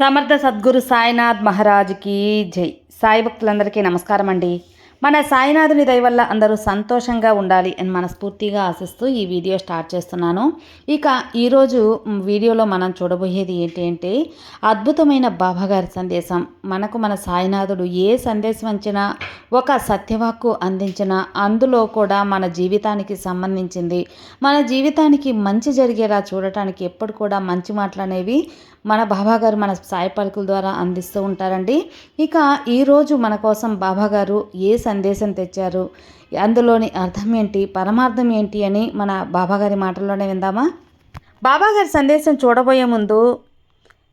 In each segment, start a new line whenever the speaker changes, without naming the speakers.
సమర్థ సద్గురు సాయినాథ్ మహారాజ్కి జై. సాయి భక్తులందరికీ నమస్కారం అండి. మన సాయినాథుని దయ వల్ల అందరూ సంతోషంగా ఉండాలి అని మనస్ఫూర్తిగా ఆశిస్తూ ఈ వీడియో స్టార్ట్ చేస్తున్నాను. ఇక ఈరోజు వీడియోలో మనం చూడబోయేది ఏంటంటే అద్భుతమైన బాబాగారి సందేశం. మనకు మన సాయినాథుడు ఏ సందేశం ఇచ్చినా ఒక సత్యవాక్కు అందించిన అందులో కూడా మన జీవితానికి సంబంధించింది. మన జీవితానికి మంచి జరిగేలా చూడటానికి ఎప్పుడు కూడా మంచి మాటలు అనేవి మన బాబాగారు మన సాయి పలుకుల ద్వారా అందిస్తూ ఉంటారండి. ఇక ఈరోజు మన కోసం బాబాగారు ఏ సందేశం తెచ్చారు? అందులోని అర్థం ఏంటి? పరమార్థం ఏంటి అని మన బాబాగారి మాటల్లోనే విందామా? బాబాగారి సందేశం చూడబోయే ముందు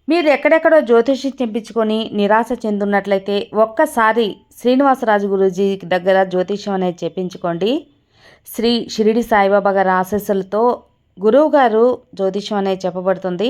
మీరు ఎక్కడెక్కడో జ్యోతిషి చెప్పించుకొని నిరాశ చెందున్నట్లయితే ఒక్కసారి శ్రీనివాసరాజు గురూజీ దగ్గర జ్యోతిష్యం అనేది చెప్పించుకోండి. శ్రీ షిరిడి సాయిబాబా గారి ఆశీస్సులతో గురువు గారు జ్యోతిష్యం అనేది చెప్పబడుతుంది.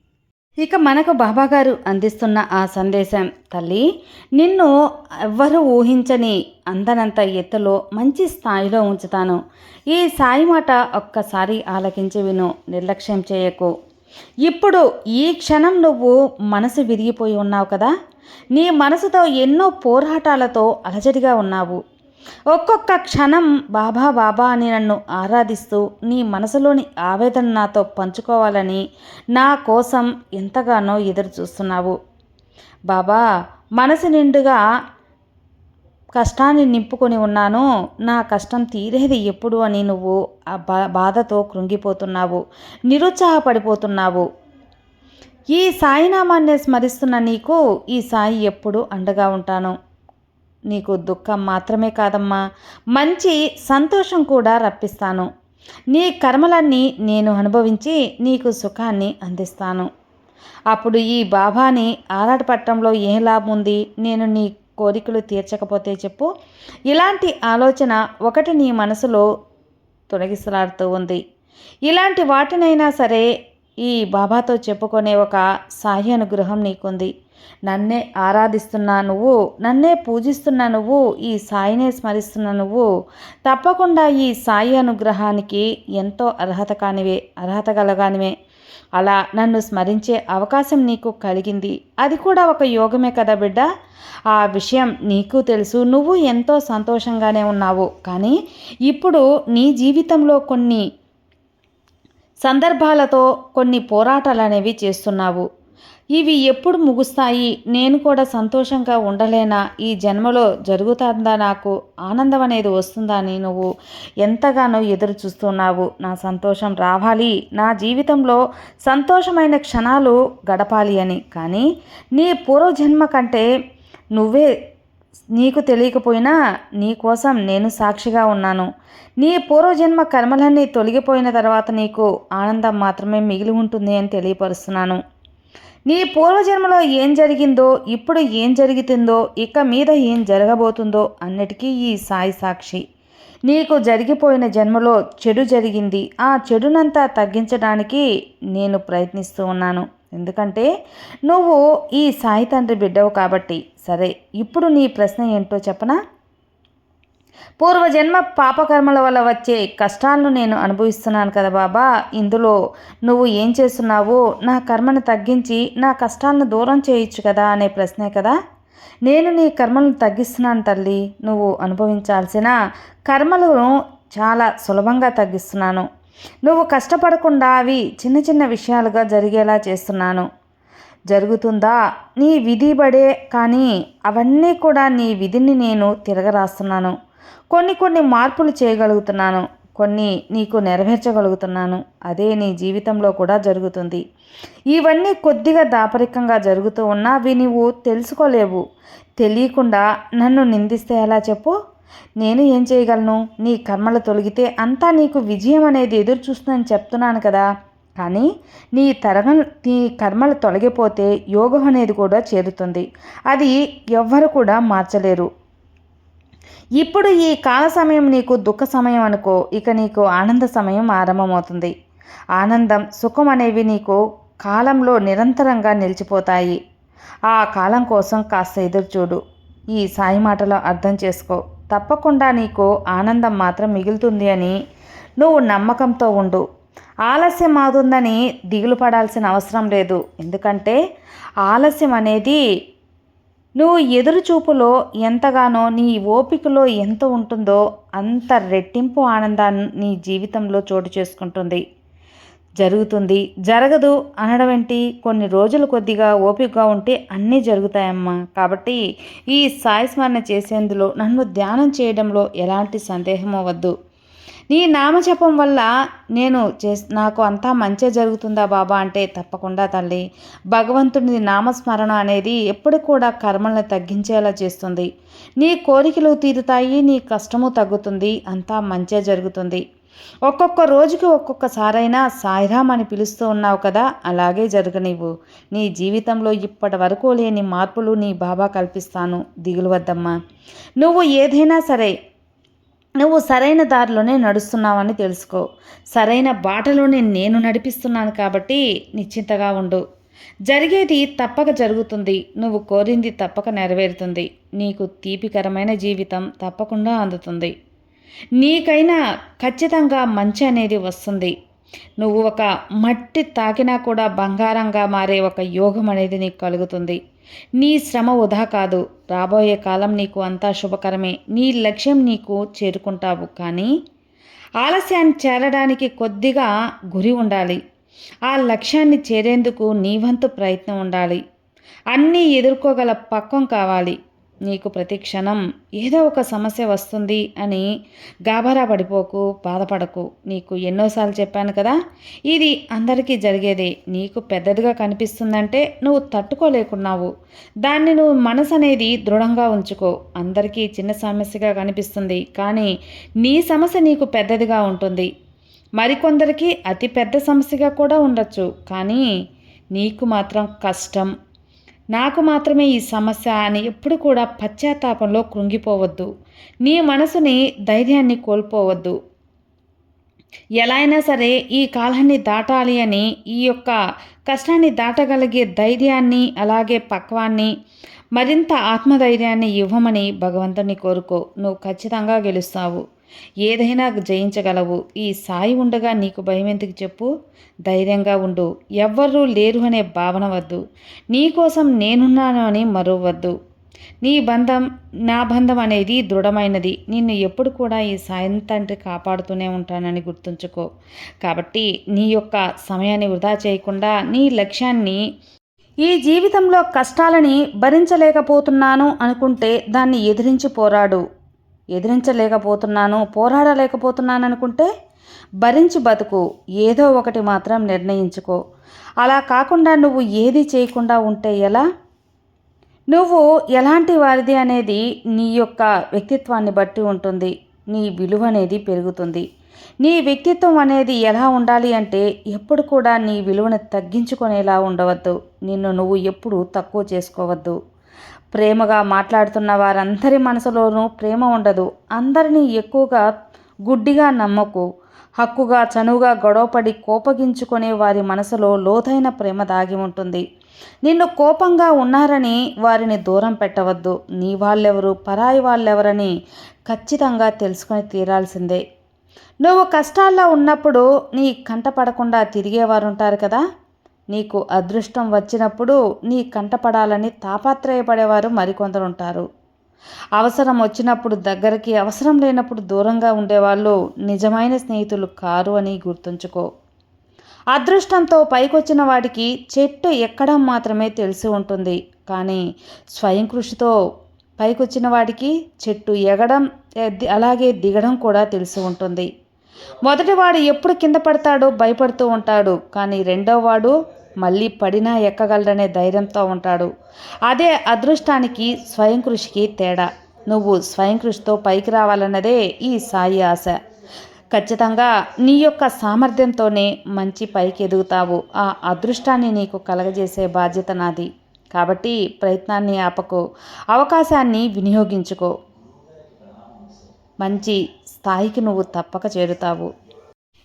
ఇక మనకు బాబాగారు అందిస్తున్న ఆ సందేశం తల్లి నిన్ను ఎవ్వరూ ఊహించని అందనంత ఎత్తులో మంచి స్థాయిలో ఉంచుతాను. ఈ సాయి మాట ఒక్కసారి ఆలకించి విను నిర్లక్ష్యం చేయకు. ఇప్పుడు ఈ క్షణం నువ్వు మనసు విరిగిపోయి ఉన్నావు కదా? నీ మనసుతో ఎన్నో పోరాటాలతో అలజడిగా ఉన్నావు. ఒక్కొక్క క్షణం బాబా బాబా అని నన్ను ఆరాధిస్తూ నీ మనసులోని ఆవేదన నాతో పంచుకోవాలని నా కోసం ఎంతగానో ఎదురు చూస్తున్నావు. బాబా మనసు నిండుగా కష్టాన్ని నింపుకొని ఉన్నాను. నా కష్టం తీరేది ఎప్పుడు అని నువ్వు ఆ బా బాధతో కృంగిపోతున్నావు. నిరుత్సాహపడిపోతున్నావు. ఈ సాయినామాన్ని స్మరిస్తున్న నీకు ఈ సాయి ఎప్పుడు అండగా ఉంటాను. నీకు దుఃఖం మాత్రమే కాదమ్మా. మంచి సంతోషం కూడా రప్పిస్తాను. నీ కర్మలన్నీ నేను అనుభవించి నీకు సుఖాన్ని అందిస్తాను. అప్పుడు ఈ బాబాని ఆరాటపట్టంలో ఏ లాభం ఉంది? నేను నీ కోరికలు తీర్చకపోతే చెప్పు. ఇలాంటి ఆలోచన ఒకటి నీ మనసులో తొలగిసలాడుతూ ఉంది. ఇలాంటి వాటినైనా సరే ఈ బాబాతో చెప్పుకునే ఒక సాయి అనుగ్రహం నీకుంది. నన్నే ఆరాధిస్తున్నా నువ్వు నన్నే పూజిస్తున్న నువ్వు ఈ సాయినే స్మరిస్తున్న నువ్వు. తప్పకుండా ఈ సాయి అనుగ్రహానికి ఎంతో అర్హత కానివే అర్హత గలగానివే. అలా నన్ను స్మరించే అవకాశం నీకు కలిగింది. అది కూడా ఒక యోగమే కదా బిడ్డ? ఆ విషయం నీకు తెలుసు. నువ్వు ఎంతో సంతోషంగానే ఉన్నావు. కానీ ఇప్పుడు నీ జీవితంలో కొన్ని సందర్భాలతో కొన్ని పోరాటాలు అనేవి చేస్తున్నావు. ఇవి ఎప్పుడు ముగుస్తాయి? నేను కూడా సంతోషంగా ఉండలేనా? ఈ జన్మలో జరుగుతుందా నాకు? ఆనందం అనేది వస్తుందా అని నువ్వు? ఎంతగానో ఎదురు చూస్తున్నావు. నా సంతోషం రావాలి. నా జీవితంలో సంతోషమైన క్షణాలు గడపాలి అని. కానీ నీ పూర్వజన్మ కంటే నువ్వే నీకు తెలియకపోయినా నీ కోసం నేను సాక్షిగా ఉన్నాను. నీ పూర్వజన్మ కర్మలన్నీ తొలగిపోయిన తర్వాత నీకు ఆనందం మాత్రమే మిగిలి ఉంటుంది అని తెలియపరుస్తున్నాను. నీ పూర్వజన్మలో ఏం జరిగిందో ఇప్పుడు ఏం జరుగుతుందో ఇక మీద ఏం జరగబోతుందో అన్నిటికీ ఈ సాయి సాక్షి. నీకు జరిగిపోయిన జన్మలో చెడు జరిగింది. ఆ చెడునంతా తగ్గించడానికి నేను ప్రయత్నిస్తూ ఉన్నాను. ఎందుకంటే నువ్వు ఈ సాయి తండ్రి బిడ్డవు కాబట్టి. సరే ఇప్పుడు నీ ప్రశ్న ఏంటో చెప్పనా? పూర్వజన్మ పాపకర్మల వల్ల వచ్చే కష్టాలను నేను అనుభవిస్తున్నాను కదా బాబా. ఇందులో నువ్వు ఏం చేస్తున్నావు? నా కర్మను తగ్గించి నా కష్టాలను దూరం చేయొచ్చు కదా అనే ప్రశ్నే కదా. నేను నీ కర్మలను తగ్గిస్తున్నాను తల్లి. నువ్వు అనుభవించాల్సిన కర్మలను చాలా సులభంగా తగ్గిస్తున్నాను. నువ్వు కష్టపడకుండా అవి చిన్న చిన్న విషయాలుగా జరిగేలా చేస్తున్నాను. జరుగుతుందా? నీ విధి పడే కానీ అవన్నీ కూడా నీ విధిని నేను తిరగరాస్తున్నాను. కొన్ని కొన్ని మార్పులు చేయగలుగుతున్నాను కొన్ని నీకు నెరవేర్చగలుగుతున్నాను. అదే నీ జీవితంలో కూడా జరుగుతుంది. ఇవన్నీ కొద్దిగా దాపరికంగా జరుగుతూ ఉన్నా అవి నువ్వు తెలుసుకోలేవు. తెలియకుండా నన్ను నిందిస్తే ఎలా చెప్పు? నేను ఏం చేయగలను? నీ కర్మలు తొలగితే అంతా నీకు విజయం అనేది ఎదురు చూస్తుందని చెప్తున్నాను కదా. కానీ నీ తరగ నీ కర్మలు తొలగిపోతే యోగం అనేది కూడా చేరుతుంది. అది ఎవ్వరు కూడా మార్చలేరు. ఇప్పుడు ఈ కాల సమయం నీకు దుఃఖ సమయం అనుకో ఇక నీకు ఆనంద సమయం ఆరంభమవుతుంది. ఆనందం సుఖం అనేవి నీకు కాలంలో నిరంతరంగా నిలిచిపోతాయి. ఆ కాలం కోసం కాస్త ఎదురుచూడు ఈ సాయి మాటలో అర్థం చేసుకో. తప్పకుండా నీకు ఆనందం మాత్రం మిగులుతుంది అని నువ్వు నమ్మకంతో ఉండు. ఆలస్యం అవుతుందని దిగులు పడాల్సిన అవసరం లేదు. ఎందుకంటే ఆలస్యం అనేది నువ్వు ఎదురుచూపులో ఎంతగానో నీ ఓపికలో ఎంత ఉంటుందో అంత రెట్టింపు ఆనందాన్ని నీ జీవితంలో చోటు చేసుకుంటుంది. జరుగుతుంది. జరగదు అనడం ఏంటి కొన్ని రోజులు కొద్దిగా ఓపికగా ఉంటే అన్నీ జరుగుతాయమ్మా. కాబట్టి ఈ సాయస్మరణ చేసేందులో నన్ను ధ్యానం చేయడంలో ఎలాంటి సందేహం అవ్వద్దు నీ నామజపం వల్ల నేను చే నాకు అంతా మంచి జరుగుతుందా బాబా అంటే తప్పకుండా తల్లి. భగవంతుని నామస్మరణ అనేది ఎప్పుడు కూడా కర్మల్ని తగ్గించేలా చేస్తుంది. నీ కోరికలు తీరుతాయి నీ కష్టము తగ్గుతుంది అంతా మంచే జరుగుతుంది. ఒక్కొక్క రోజుకి ఒక్కొక్కసారైనా సాయిరామ్ అని పిలుస్తూ ఉన్నావు కదా అలాగే జరగనివ్వు. నీ జీవితంలో ఇప్పటి వరకు లేని మార్పులు నీ బాబా కల్పిస్తాను. దిగులు వద్దమ్మా. నువ్వు ఏదైనా సరే నువ్వు సరైన దారిలోనే నడుస్తున్నావని తెలుసుకో. సరైన బాటలోనే నేను నడిపిస్తున్నాను కాబట్టి నిశ్చింతగా ఉండు. జరిగేది తప్పక జరుగుతుంది. నువ్వు కోరింది తప్పక నెరవేరుతుంది. నీకు తీపికరమైన జీవితం తప్పకుండా అందుతుంది. నీకైనా ఖచ్చితంగా మంచి అనేది వస్తుంది. నువ్వు ఒక మట్టి తాకినా కూడా బంగారంగా మారే ఒక యోగం అనేది నీకు కలుగుతుంది. నీ శ్రమ వృధా కాదు. రాబోయే కాలం నీకు అంతా శుభకరమే. నీ లక్ష్యం నీకు చేరుకుంటావు. కానీ ఆలస్యాన్ని చేరడానికి కొద్దిగా గురి ఉండాలి. ఆ లక్ష్యాన్ని చేరేందుకు నీ వంతు ప్రయత్నం ఉండాలి. అన్నీ ఎదుర్కోగల పక్వం కావాలి. నీకు ప్రతి క్షణం ఏదో ఒక సమస్య వస్తుంది అని గాభరా పడిపోకు బాధపడకు. నీకు ఎన్నోసార్లు చెప్పాను కదా ఇది అందరికీ జరిగేదే. నీకు పెద్దదిగా కనిపిస్తుందంటే నువ్వు తట్టుకోలేకున్నావు. దాన్ని నువ్వు మనసు అనేది దృఢంగా ఉంచుకో. అందరికీ చిన్న సమస్యగా కనిపిస్తుంది కానీ నీ సమస్య నీకు పెద్దదిగా ఉంటుంది. మరికొందరికి అతి పెద్ద సమస్యగా కూడా ఉండొచ్చు కానీ నీకు మాత్రం కష్టం. నాకు మాత్రమే ఈ సమస్య అని ఎప్పుడు కూడా పశ్చాత్తాపంలో కృంగిపోవద్దు. నీ మనసుని ధైర్యాన్ని కోల్పోవద్దు. ఎలా అయినా సరే ఈ కాలాన్ని దాటాలి అని ఈ యొక్క కష్టాన్ని దాటగలిగే ధైర్యాన్ని అలాగే పక్వాన్ని మరింత ఆత్మధైర్యాన్ని ఇవ్వమని భగవంతుని కోరుకో. నువ్వు ఖచ్చితంగా గెలుస్తావు. ఏదైనా జయించగలవు. ఈ సాయి ఉండగా నీకు భయం ఎందుకు చెప్పు? ధైర్యంగా ఉండు. ఎవ్వరూ లేరు అనే భావన వద్దు. నీకోసం నేనున్నాను అని మరవద్దు నీ బంధం నా బంధం అనేది దృఢమైనది. నిన్ను ఎప్పుడు కూడా ఈ సాయం తండ్రి కాపాడుతూనే ఉంటానని గుర్తుంచుకో. కాబట్టి నీ యొక్క సమయాన్ని వృధా చేయకుండా నీ లక్ష్యాన్ని ఈ జీవితంలో కష్టాలని భరించలేకపోతున్నాను అనుకుంటే దాన్ని ఎదిరించి పోరాడు. ఎదిరించలేకపోతున్నాను పోరాడలేకపోతున్నాను అనుకుంటే భరించి బతుకు ఏదో ఒకటి మాత్రం నిర్ణయించుకో. అలా కాకుండా నువ్వు ఏది చేయకుండా ఉంటే ఎలా? నువ్వు ఎలాంటి వారిది అనేది నీ యొక్క వ్యక్తిత్వాన్ని బట్టి ఉంటుంది నీ విలువ అనేది పెరుగుతుంది. నీ వ్యక్తిత్వం అనేది ఎలా ఉండాలి అంటే ఎప్పుడు కూడా నీ విలువను తగ్గించుకునేలా ఉండవద్దు నిన్ను నువ్వు ఎప్పుడు తక్కువ చేసుకోవద్దు. ప్రేమగా మాట్లాడుతున్న వారందరి మనసులోనూ ప్రేమ ఉండదు. అందరినీ ఎక్కువగా గుడ్డిగా నమ్మకు హక్కుగా చనువుగా గొడవపడి కోపగించుకునే వారి మనసులో లోతైన ప్రేమ దాగి ఉంటుంది. నిన్ను కోపంగా ఉన్నారని వారిని దూరం పెట్టవద్దు. నీ వాళ్ళెవరు పరాయి వాళ్ళెవరని ఖచ్చితంగా తెలుసుకొని తీరాల్సిందే. నువ్వు కష్టాల్లో ఉన్నప్పుడు నీ కంట పడకుండా తిరిగేవారు ఉంటారు కదా? నీకు అదృష్టం వచ్చినప్పుడు నీ కంటపడాలని తాపాత్రయపడేవారు తాపత్రయపడేవారు మరికొందరు ఉంటారు అవసరం వచ్చినప్పుడు దగ్గరికి అవసరం లేనప్పుడు దూరంగా ఉండేవాళ్ళు నిజమైన స్నేహితులు కారు అని గుర్తుంచుకో. అదృష్టంతో పైకొచ్చిన వాడికి చెట్టు ఎక్కడం మాత్రమే తెలిసి ఉంటుంది. కానీ స్వయం కృషితో పైకొచ్చిన వాడికి చెట్టు ఎగడం అలాగే దిగడం కూడా తెలిసి ఉంటుంది. మొదటివాడు ఎప్పుడు కింద పడతాడో భయపడుతూ ఉంటాడు. కానీ రెండో వాడు మళ్ళీ పడినా ఎక్కగలడనే ధైర్యంతో ఉంటాడు. అదే అదృష్టానికి స్వయం కృషికి తేడా. నువ్వు స్వయం కృషితో పైకి రావాలన్నదే ఈ సాయి ఆశ. ఖచ్చితంగా నీ యొక్క సామర్థ్యంతోనే మంచి పైకి ఎదుగుతావు. ఆ అదృష్టాన్ని నీకు కలగజేసే బాధ్యత నాది. కాబట్టి ప్రయత్నాన్ని ఆపకు. అవకాశాన్ని వినియోగించుకో. మంచి స్థాయికి నువ్వు తప్పక చేరుతావు.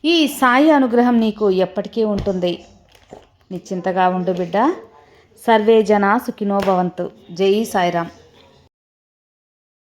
ఈ సాయి అనుగ్రహం నీకు ఎప్పటికీ ఉంటుంది. నిశ్చింతగా ఉండు బిడ్డ. సర్వే జన సుఖినో భవంతు. జై సాయిరామ్.